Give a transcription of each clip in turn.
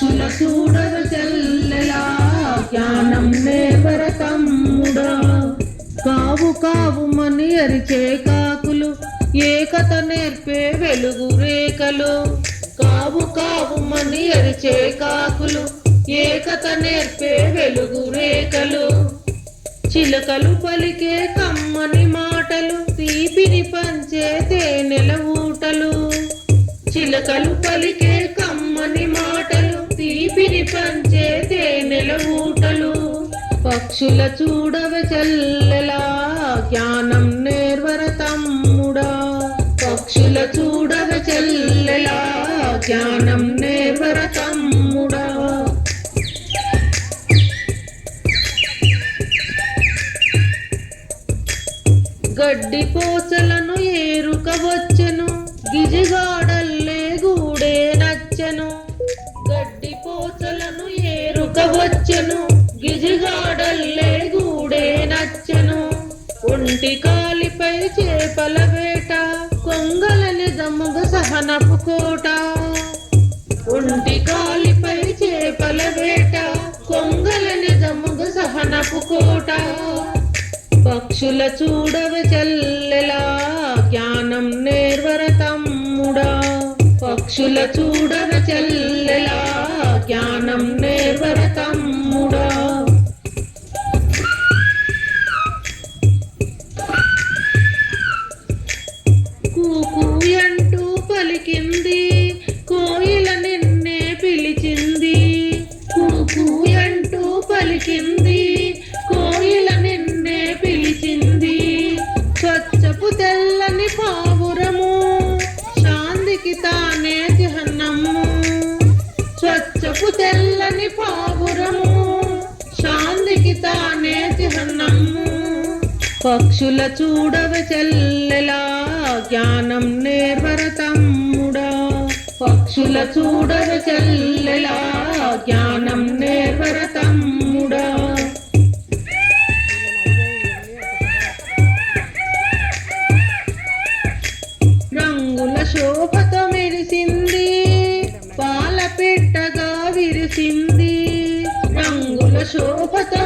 అచ్చుల చూడవ చెల్లెలా జ్ఞానం నేపర తమ్ముడా. కావు కావు మని అరిచే కాకులు ఏకత నేర్పే వెలుగు రేఖలు. కావు కావు మని అరిచే కాకులు ఏకత నేర్పే వెలుగు రేఖలు. చిలకలు పలికే కమ్మని మాటలు తీపిని పంచే తేనెల ఊటలు. చిలకలు పలికే పక్షుల చూడవ చెల్లెలా జ్ఞానం నేర్వర తమ్ముడా. పక్షుల చూడవ చెల్లెలా జ్ఞానం నేర్వర తమ్ముడా. గడ్డి పోచలను ఏరుక వచ్చెను గిజిగా ఒంటి కాలిపై చేపల వేట కొంగలని దమ్ముగ సహనపు కోట. ఒంటి కాలిపై చేపల వేట కొంగలని దమ్ముగ సహనపు కోట. పక్షుల చూడవ చెల్లెలా జ్ఞానం నేర్వర తమ్ముడా. పక్షుల చూడవ చెల్లెలా పలికింది కోయిల నిన్నే పిలిచింది. కూకు అంటూ పలికింది కోయిల నిన్నే పిలిచింది. స్వచ్ఛపు తెల్లని పావురము శాంతికి తానే చిహ్నము స్వచ్ఛపు తెల్లని పావురము శాంతికి తానే చిహ్నము పక్షుల చూడవ చెల్లెలా జ్ఞానం నేర్వర పక్షుల చూడవ చెల్లెలా జ్ఞానం నేర్వర తమ్ముడా. రంగుల శోభతో మెరిసింది పాల పెట్టగా విరిసింది. రంగుల శోభతో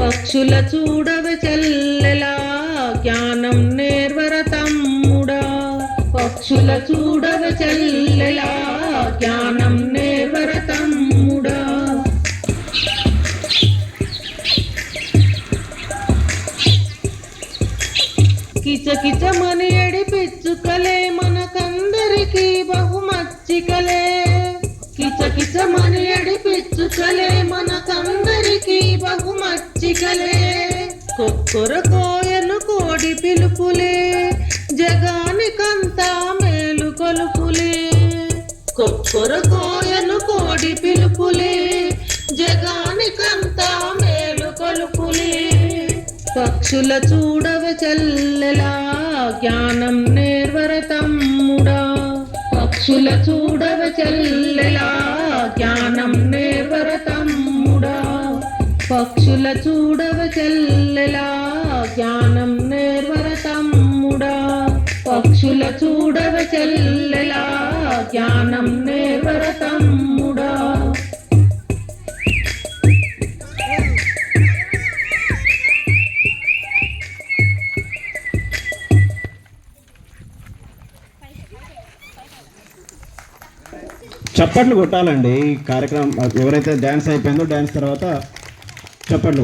పక్షుల చూడవ చెల్లెలా జ్ఞానం నేర్వర తమ్ముడా. పక్షుల చూడవ చెల్లెలా జ్ఞానం నేర్వర తమ్ముడా. కిచకిచమని ఎడిపిచ్చుకలే మనకందరికీ బహుమచ్చికలే. కిచకిచమని ఎడిపి బహుమచ్చికలే కొక్కర కోయను కోడి పిలుపులే జగానికంతా మేలు కొలుపులే. కొక్కర కోయను కోడి పిలుపులే జగానికంతా మేలు కొలుపులే. పక్షుల చూడవ చెల్లెలా జ్ఞానం నేర్వర తమ్ముడా. పక్షుల చూడవ చెల్లెలా పక్షుల చూడవ చెల్లెలా జ్ఞానం నేర్వర తమ్ముడా. చప్పట్లు కొట్టాలండి ఈ కార్యక్రమం. ఎవరైతే డ్యాన్స్ అయిపోయిందో డ్యాన్స్ తర్వాత చప్పట్లు